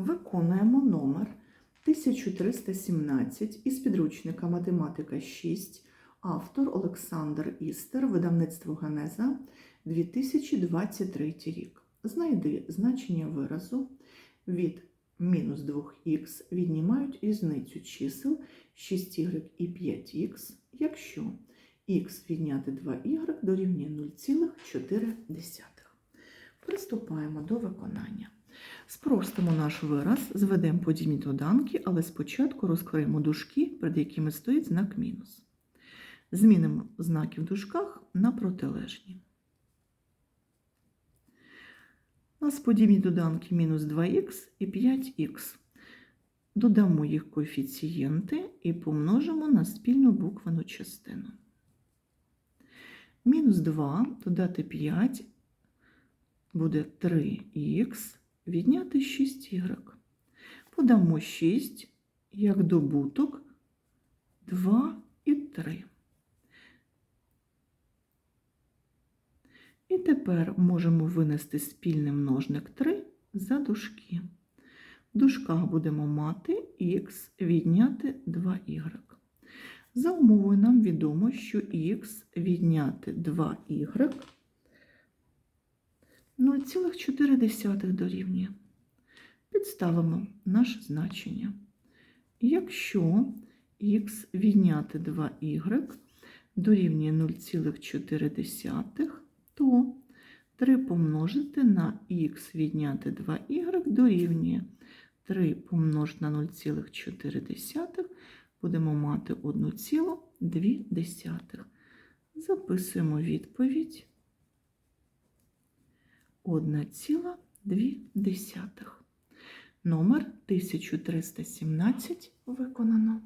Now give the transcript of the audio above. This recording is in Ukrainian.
Виконуємо номер 1317 із підручника Математика 6, автор Олександр Істер, видавництво Генеза 2023 рік. Знайди значення виразу від мінус 2х віднімають різницю чисел 6y і 5х, якщо х відняти 2y дорівнює 0,4. Приступаємо до виконання. Спростимо наш вираз, зведемо подібні доданки, але спочатку розкриємо дужки, перед якими стоїть знак мінус. Змінимо знаки в дужках на протилежні. У нас подібні доданки мінус 2х і 5х. Додамо їх коефіцієнти і помножимо на спільну буквену частину. Мінус 2 додати 5 буде 3х відняти 6y. Подамо 6 як добуток 2 і 3. І тепер можемо винести спільний множник 3 за дужки. В дужках будемо мати х відняти 2y. За умовою нам відомо, що х відняти 2y 0,4 дорівнює. Підставимо наше значення. Якщо х відняти 2y дорівнює 0,4, то 3 помножити на х відняти 2y дорівнює 3 помножити на 0,4, будемо мати 1,2. Записуємо відповідь. 1,2. Номер 1317 виконано.